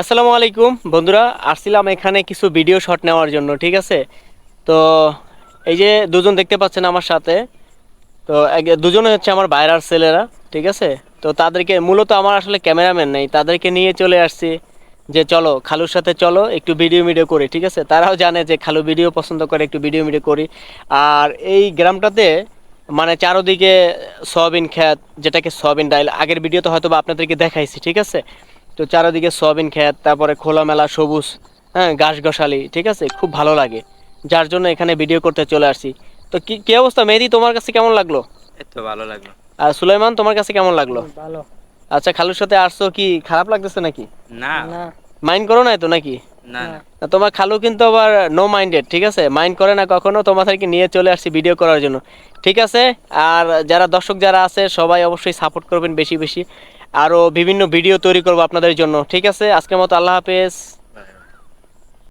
আসসালামু আলাইকুম। বন্ধুরা, আসছিলাম এখানে কিছু ভিডিও শট নেওয়ার জন্য, ঠিক আছে? তো এই যে দুজন দেখতে পাচ্ছেন আমার সাথে, তো দুজনে হচ্ছে আমার বাইরার ছেলেরা, ঠিক আছে? তো তাদেরকে মূলত আমার আসলে ক্যামেরাম্যান নেই, তাদেরকে নিয়ে চলে আসছি যে চলো, খালুর সাথে চলো, একটু ভিডিও ভিডিও করি, ঠিক আছে? তারাও জানে যে খালু ভিডিও পছন্দ করে, একটু ভিডিও ভিডিও করি। আর এই গ্রামটাতে মানে চারোদিকে সয়াবিন খ্যাত যেটাকে সয়াবিন ডাইল, আগের ভিডিওতে হয়তো বা আপনাদেরকে দেখাইছি, ঠিক আছে? তো চারিদিকে সয়াবিন খেত তারপরে খোলামেলা সবুজ হ্যাঁ ঘাস গসালি ঠিক আছে? খুব ভালো লাগে। যার জন্য এখানে ভিডিও করতে চলে আসছি। তো কি কি অবস্থা? মেহেদি তোমার কাছে কেমন লাগল? তো ভালো লাগল। আর সুলাইমান তোমার কাছে কেমন লাগল? ভালো। আচ্ছা খালুর সাথে আসছো কি? খারাপ লাগতেছে নাকি? না। না। মাইন্ড করো না তো নাকি? না না, তোমার খালু কিন্তু আবার নো মাইন্ডেড ঠিক আছে? মাইন্ড করে না কখনো তোমাদেরকে নিয়ে চলে আসছি ভিডিও করার জন্য। ঠিক আছে? আর যারা দর্শক যারা আছে সবাই অবশ্যই সাপোর্ট করবেন বেশি বেশি। আরও বিভিন্ন ভিডিও তৈরি করব আপনাদের জন্য ঠিক আছে? আজকের মতো আল্লাহ হাফেজ।